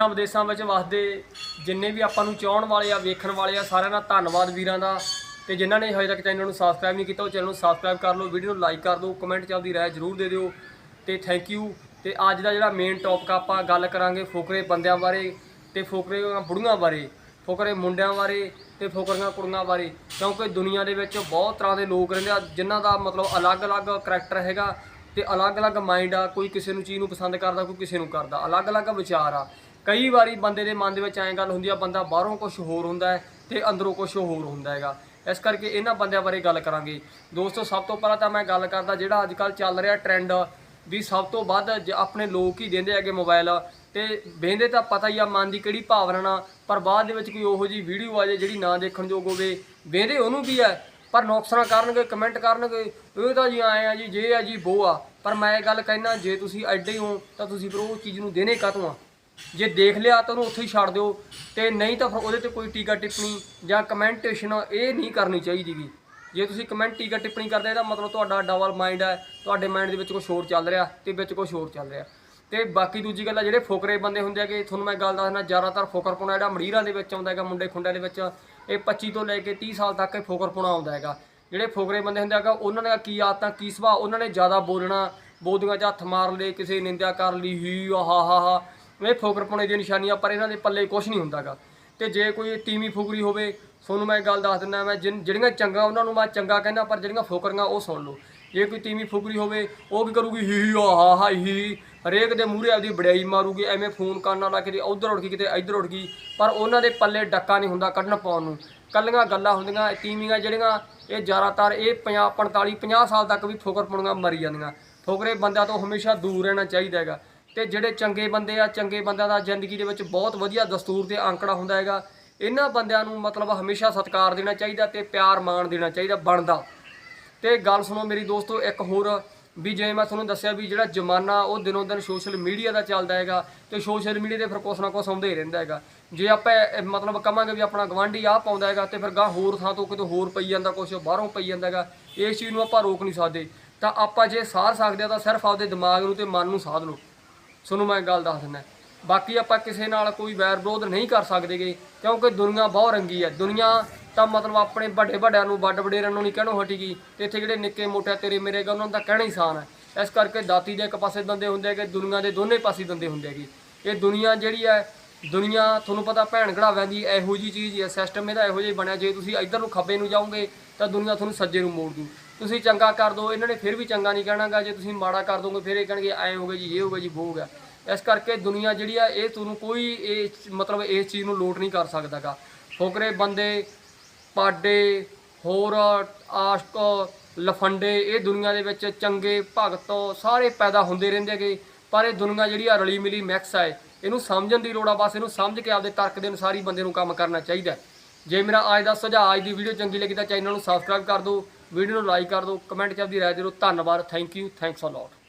ਦੇਸ਼ਾਂ ਵਿਦੇਸ਼ਾਂ ਵਿੱਚ ਵਸਦੇ ਜਿੰਨੇ ਵੀ ਆਪਾਂ ਨੂੰ ਚਾਹਣ ਵਾਲੇ ਆ, ਵੇਖਣ ਵਾਲੇ ਆ, ਸਾਰਿਆਂ ਦਾ ਧੰਨਵਾਦ ਵੀਰਾਂ ਦਾ। ਤੇ ਜਿਨ੍ਹਾਂ ਨੇ ਹਜੇ ਤੱਕ ਚੈਨਲ ਨੂੰ ਸਬਸਕ੍ਰਾਈਬ ਨਹੀਂ ਕੀਤਾ, ਉਹ ਚੈਨਲ ਨੂੰ ਸਬਸਕ੍ਰਾਈਬ ਕਰ ਲਓ, ਵੀਡੀਓ ਨੂੰ ਲਾਈਕ ਕਰ ਦਿਓ ਕਮੈਂਟ ਚੱਲਦੀ ਆਪਦੀ ਰਾਏ ਜ਼ਰੂਰ ਦੇ ਦਿਓ। ਤੇ ਥੈਂਕ ਯੂ ਤੇ ਅੱਜ ਦਾ ਜਿਹੜਾ ਮੇਨ ਟੌਪਿਕ ਆਪਾਂ ਗੱਲ ਕਰਾਂਗੇ ਫੋਕਰੇ ਬੰਦਿਆਂ ਬਾਰੇ ਤੇ ਫੋਕਰੇ ਬੁੜੀਆਂ ਬਾਰੇ, ਫੋਕਰੇ ਮੁੰਡਿਆਂ ਬਾਰੇ ਤੇ ਫੋਕਰੀਆਂ ਕੁੜੀਆਂ ਬਾਰੇ। ਕਿਉਂਕਿ ਦੁਨੀਆ ਦੇ ਵਿੱਚ ਬਹੁਤ ਤਰ੍ਹਾਂ ਦੇ ਲੋਕ ਰਹਿੰਦੇ ਆ, ਜਿਨ੍ਹਾਂ ਦਾ ਮਤਲਬ ਅਲੱਗ-ਅਲੱਗ ਕਰੈਕਟਰ ਹੈਗਾ ਤੇ ਅਲੱਗ-ਅਲੱਗ ਮਾਈਂਡ ਆ, ਕੋਈ ਕਿਸੇ ਨੂੰ ਚੀਜ਼ ਨੂੰ ਪਸੰਦ ਕਰਦਾ, ਕੋਈ ਕਿਸੇ ਨੂੰ ਕਰਦਾ। ਅਲੱਗ-ਅਲੱਗ ਵਿਚਾਰ ਆ। ਕਈ ਵਾਰੀ ਬੰਦੇ ਦੇ ਮਨ ਦੇ ਵਿੱਚ ਐਂ ਗੱਲ ਹੁੰਦੀ ਆ, ਬੰਦਾ ਬਾਹਰੋਂ ਕੁਝ ਹੋਰ ਹੁੰਦਾ ਹੈ ਤੇ ਅੰਦਰੋਂ ਕੁਝ ਹੋਰ ਹੁੰਦਾ ਹੈਗਾ। ਇਸ ਕਰਕੇ ਇਹਨਾਂ ਬੰਦਿਆਂ ਬਾਰੇ ਗੱਲ ਕਰਾਂਗੇ। ਦੋਸਤੋ, ਸਭ ਤੋਂ ਪਹਿਲਾਂ ਤਾਂ ਮੈਂ ਗੱਲ ਕਰਦਾ ਜਿਹੜਾ ਅੱਜ ਕੱਲ ਚੱਲ ਰਿਹਾ ਟ੍ਰੈਂਡ ਵੀ ਸਭ ਤੋਂ ਵੱਧ ਜ- ਆਪਣੇ ਲੋਕ ਹੀ ਦਿੰਦੇ ਹੈਗੇ ਮੋਬਾਈਲ ਤੇ ਵੇਂਦੇ ਤਾਂ ਪਤਾ ਹੀ ਆ ਮਨ ਦੀ ਕਿਹੜੀ ਭਾਵਨਾ ਨਾਲ, ਪਰ ਬਾਅਦ ਦੇ ਵਿੱਚ ਕੋਈ ਉਹੋ ਜੀ ਵੀਡੀਓ ਆ ਜਾਏ ਜਿਹੜੀ ਨਾ ਦੇਖਣ ਯੋਗ ਹੋਵੇ ਵੇਂਦੇ ਉਹਨੂੰ ਵੀ ਹੈ। ਪਰ ਨੌਕਸਾਂ ਕਰਨਗੇ ਕਮੈਂਟ ਕਰਨਗੇ, ਇਹ ਤਾਂ ਜੀ ਆਏ ਆ ਜੀ, ਜੇ ਆ ਜੀ, ਬੋ ਆ। ਪਰ ਮੈਂ ਇਹ ਗੱਲ ਕਹਿਣਾ ਜੇ ਤੁਸੀਂ ਐਡੇ ਹੋ, ਤਾਂ ਤੁਸੀਂ ਫਿਰ ਉਹ ਚੀਜ਼ ਨੂੰ ਦੇਣੇ ਕਾਹਤੋਂ ਆ? ਜੇ ਦੇਖ ਲਿਆ ਤਾਂ ਉਹਨੂੰ ਉੱਥੇ ਹੀ ਛੱਡ ਦਿਓ। ਤੇ ਨਹੀਂ ਤਾਂ ਫਿਰ ਉਹਦੇ ਤੇ ਕੋਈ ਟੀਕਾ ਟਿੱਪਣੀ ਜਾਂ ਕਮੈਂਟੇਸ਼ਨ ਇਹ ਨਹੀਂ ਕਰਨੀ ਚਾਹੀਦੀਗੀ ਜੇ ਤੁਸੀਂ ਕਮੈਂਟ ਟੀਕਾ ਟਿੱਪਣੀ ਕਰਦੇ ਇਹਦਾ ਮਤਲਬ ਤੁਹਾਡਾ ਡਬਲ ਮਾਈਂਡ ਹੈ ਤੁਹਾਡੇ ਮਾਈਂਡ ਦੇ ਵਿੱਚ ਕੁਝ ਹੋਰ ਚੱਲ ਰਿਹਾ ਤੇ ਵਿੱਚ ਕੁਝ ਹੋਰ ਚੱਲ ਰਿਹਾ। ਤੇ ਬਾਕੀ ਦੂਜੀ ਗੱਲ ਆ, ਜਿਹੜੇ ਫੋਕਰੇ ਬੰਦੇ ਹੁੰਦੇ ਹੈਗੇ, ਤੁਹਾਨੂੰ ਮੈਂ ਗੱਲ ਦੱਸਣਾ ਜ਼ਿਆਦਾਤਰ ਫੋਕਰਪੁਣਾ ਜਿਹੜਾ ਮੜੀਰਾਂ ਦੇ ਵਿੱਚ ਆਉਂਦਾ ਹੈਗਾ, ਮੁੰਡੇ ਖੁੰਡਿਆਂ ਦੇ ਵਿੱਚ, ਇਹ 25 ਤੋਂ ਲੈ ਕੇ 30 ਸਾਲ ਤੱਕ ਇਹ ਫੋਕਰਪੁਣਾ ਆਉਂਦਾ ਹੈਗਾ। ਜਿਹੜੇ ਫੋਕਰੇ ਬੰਦੇ ਹੁੰਦੇ ਹੈਗਾ, ਉਹਨਾਂ ਦਾ ਕੀ ਆਦਤਾਂ, ਕੀ ਸੁਭਾਅ, ਉਹਨਾਂ ਨੇ ਜ਼ਿਆਦਾ ਬੋਲਣਾ, ਬੋਦੀਆਂ 'ਚ ਹੱਥ ਮਾਰ ਲਏ ਕਿਸੇ ਨਿੰਦਿਆ ਕਰ ਲਈ, ਹੀ, ਆਹ ਹਾ ਹਾ। ਇਹ ਫੋਕਰਪੁਣੇ ਦੀਆਂ ਨਿਸ਼ਾਨੀਆਂ, ਪਰ ਇਹਨਾਂ ਦੇ ਪੱਲੇ ਕੁਝ ਨਹੀਂ ਹੁੰਦਾਗਾ। ਤੇ ਜੇ ਕੋਈ ਤੀਵੀਂ ਫੁਕਰੀ ਹੋਵੇ, ਤੁਹਾਨੂੰ ਮੈਂ ਇੱਕ ਗੱਲ ਦੱਸ ਦਿੰਦਾ, ਮੈਂ ਜਿਨ- ਜਿਹੜੀਆਂ ਚੰਗਾ ਉਹਨਾਂ ਨੂੰ ਮੈਂ ਚੰਗਾ ਕਹਿੰਦਾ, ਪਰ ਜਿਹੜੀਆਂ ਫੋਕਰੀਆਂ ਉਹ ਸੁਣ ਲਓ। ਜੇ ਕੋਈ ਤੀਵੀਂ ਫੁਕਰੀ ਹੋਵੇ, ਉਹ ਕੀ ਕਰੂਗੀ? ਹੀ ਹੀ ਆ ਹਾ, ਹੀ। ਹਰੇਕ ਦੇ ਮੂਹਰੇ ਆਪਦੀ ਬੜਾਈ ਮਾਰੂਗੀ, ਐਵੇਂ ਫੋਨ ਕਰਨ ਵਾਲਾ ਕਿਤੇ ਉਧਰ ਉੱਠ ਗਈ, ਕਿਤੇ ਇੱਧਰ ਉੱਠ ਗਈ। ਪਰ ਉਹਨਾਂ ਦੇ ਪੱਲੇ ਡੱਕਾ ਨਹੀਂ ਹੁੰਦਾ ਕੱਢਣ ਪਾਉਣ ਨੂੰ। ਕੱਲੀਆਂ ਗੱਲਾਂ ਹੁੰਦੀਆਂ ਤੀਵੀਆਂ ਜਿਹੜੀਆਂ, ਇਹ ਜ਼ਿਆਦਾਤਰ ਇਹ 50 45 50 ਸਾਲ ਤੱਕ ਵੀ ਫੋਕਰ ਪੁਣੀਆਂ ਮਰੀ ਜਾਂਦੀਆਂ। ਫੋਕਰੇ ਬੰਦਿਆਂ ਤੋਂ ਹਮੇਸ਼ਾ ਦੂਰ ਰਹਿਣਾ ਚਾਹੀਦਾ ਹੈਗਾ। ਤੇ ਜਿਹੜੇ ਚੰਗੇ ਬੰਦੇ ਆ, ਚੰਗੇ ਬੰਦਿਆਂ ਦਾ ਜ਼ਿੰਦਗੀ ਦੇ ਵਿੱਚ ਬਹੁਤ ਵਧੀਆ ਦਸਤੂਰ ਤੇ ਅੰਕੜਾ ਹੁੰਦਾ ਹੈਗਾ। ਇਹਨਾਂ ਬੰਦਿਆਂ ਨੂੰ ਮਤਲਬ ਹਮੇਸ਼ਾ ਸਤਿਕਾਰ ਦੇਣਾ ਚਾਹੀਦਾ ਤੇ ਪਿਆਰ ਮਾਣ ਦੇਣਾ ਚਾਹੀਦਾ ਬਣਦਾ। ਤੇ ਗੱਲ ਸੁਣੋ ਮੇਰੀ ਦੋਸਤੋ, ਇੱਕ ਹੋਰ ਵੀ ਜਿਵੇਂ ਮੈਂ ਤੁਹਾਨੂੰ ਦੱਸਿਆ ਵੀ ਜਿਹੜਾ ਜ਼ਮਾਨਾ ਉਹ ਦਿਨੋਂ ਦਿਨ ਸੋਸ਼ਲ ਮੀਡੀਆ ਦਾ ਚੱਲਦਾ ਹੈਗਾ ਤੇ ਸੋਸ਼ਲ ਮੀਡੀਆ ਤੇ ਫਿਰ ਕੁਛ ਨਾ ਕੁਛ ਆਉਂਦਾ ਹੀ ਰਹਿੰਦਾ ਹੈਗਾ। ਜੇ ਆਪਾਂ ਮਤਲਬ ਕਹਾਂਗੇ ਵੀ ਆਪਣਾ ਗਵਾਂਢੀ ਆਹ ਪਾਉਂਦਾ ਹੈਗਾ ਤੇ ਫਿਰ ਗਾਂ ਹੋਰ ਥਾਂ ਤੋਂ ਕਿਤੇ ਹੋਰ ਪਈ ਜਾਂਦਾ, ਕੁਛ ਬਾਹਰੋਂ ਪਈ ਜਾਂਦਾ ਹੈਗਾ, ਇਸ ਚੀਜ਼ ਨੂੰ ਆਪਾਂ ਰੋਕ ਨਹੀਂ ਸਕਦੇ। ਤਾਂ ਆਪਾਂ ਜੇ ਸਾਰ ਸਕਦੇ ਆ ਤਾਂ ਸਿਰਫ ਆਪਦੇ ਦਿਮਾਗ ਨੂੰ ਤੇ ਮਨ ਨੂੰ ਸਾਧ ਲਓ। ਤੁਹਾਨੂੰ ਮੈਂ ਇੱਕ ਗੱਲ ਦੱਸ ਦਿੰਦਾ। ਬਾਕੀ ਆਪਾਂ ਕਿਸੇ ਨਾਲ ਕੋਈ ਵੈਰ ਵਿਰੋਧ ਨਹੀਂ ਕਰ ਸਕਦੇਗੇ, ਕਿਉਂਕਿ ਦੁਨੀਆ ਬਹੁਤ ਰੰਗੀ ਹੈ ਦੁਨੀਆ ਤਾਂ ਮਤਲਬ ਆਪਣੇ ਵੱਡੇ ਵੱਡਿਆਂ ਨੂੰ, ਵੱਡ ਵਡੇਰਿਆਂ ਨੂੰ ਨਹੀਂ ਕਹਿਣੋਂ ਹਟੀਗੀ। ਤੇ ਇੱਥੇ ਜਿਹੜੇ ਨਿੱਕੇ ਮੋਟੇ ਤੇਰੇ ਮੇਰੇ ਗਾ ਉਹਨਾਂ ਦਾ ਕਹਿਣਾ ਹੀ ਆਸਾਨ ਹੈ ਇਸ ਕਰਕੇ ਦਾਤੀ ਦੇ ਇੱਕ ਪਾਸੇ ਦੰਦੇ ਹੁੰਦੇ ਹੈਗੇ, ਦੁਨੀਆ ਦੇ ਦੋਨੇ ਪਾਸੇ ਦੰਦੇ ਹੁੰਦੇ ਹੈਗੇ। ਇਹ ਦੁਨੀਆ ਜਿਹੜੀ ਹੈ ਦੁਨੀਆ ਤੁਹਾਨੂੰ ਪਤਾ ਭੈਣ ਘੜਾਵਿਆਂ ਦੀ ਇਹੋ ਜੀ ਚੀਜ਼ ਹੈ ਸਿਸਟਮ ਇਹਦਾ ਇਹੋ ਜਿਹਾ ਬਣਿਆ। ਜੇ ਤੁਸੀਂ ਇੱਧਰ ਨੂੰ ਖੱਬੇ ਨੂੰ ਜਾਓਗੇ, ਤਾਂ ਦੁਨੀਆ ਤੁਹਾਨੂੰ ਸੱਜੇ ਨੂੰ ਮੋੜ ਦੂ ਤੁਸੀਂ ਚੰਗਾ ਕਰ ਦੋ, ਇਹਨਾਂ ਨੇ ਫਿਰ ਵੀ ਚੰਗਾ ਨਹੀਂ ਕਹਿਣਾਗਾ, ਜੇ ਤੁਸੀਂ ਮਾੜਾ ਕਰ ਦੋਗੇ, ਫਿਰ ਇਹ ਕਹਿਣਗੇ ਐ ਹੋ ਗਿਆ ਜੀ, ਇਹ ਹੋ ਗਿਆ ਜੀ ਉਹ ਹੋ ਗਿਆ। ਇਸ ਕਰਕੇ ਦੁਨੀਆ ਜਿਹੜੀ ਆ, ਇਹ ਤੁਹਾਨੂੰ ਕੋਈ ਇਹ ਮਤਲਬ ਇਸ ਚੀਜ਼ ਨੂੰ ਲੋਟ ਨਹੀਂ ਕਰ ਸਕਦਾਗਾ। ਫੋਕਰੇ ਬੰਦੇ, ਪਾਡੇ, ਹੋਰ, ਆਸ਼ਕ, ਲਫੰਡੇ, ਇਹ ਦੁਨੀਆ ਦੇ ਵਿੱਚ ਚੰਗੇ ਭਗਤ ਸਾਰੇ ਪੈਦਾ ਹੁੰਦੇ ਰਹਿੰਦੇ ਹੈਗੇ। ਪਰ ਇਹ ਦੁਨੀਆ ਜਿਹੜੀ ਆ ਰਲੀ ਮਿਲੀ ਮਿਕਸ ਆ ਇਹਨੂੰ ਸਮਝਣ ਦੀ ਲੋੜ ਆ, ਬਸ ਇਹਨੂੰ ਸਮਝ ਕੇ ਆਪਦੇ ਤਰਕ ਦੇ ਅਨੁਸਾਰ ਹੀ ਬੰਦੇ ਨੂੰ ਕੰਮ ਕਰਨਾ ਚਾਹੀਦਾ। ਜੇ ਮੇਰਾ ਅੱਜ ਦਾ ਸੁਝਾਅ, ਅੱਜ ਦੀ ਵੀਡੀਓ ਚੰਗੀ ਲੱਗੀ ਤਾਂ ਚੈਨਲ ਨੂੰ ਸਬਸਕ੍ਰਾਈਬ ਕਰ ਦਿਓ। ਵੀਡੀਓ ਨੂੰ ਲਾਈਕ ਕਰ ਦਿਓ, ਕਮੈਂਟ 'ਚ ਆਪਦੀ ਰਾਏ ਦਿਓ ਧੰਨਵਾਦ, thank you, thanks a lot.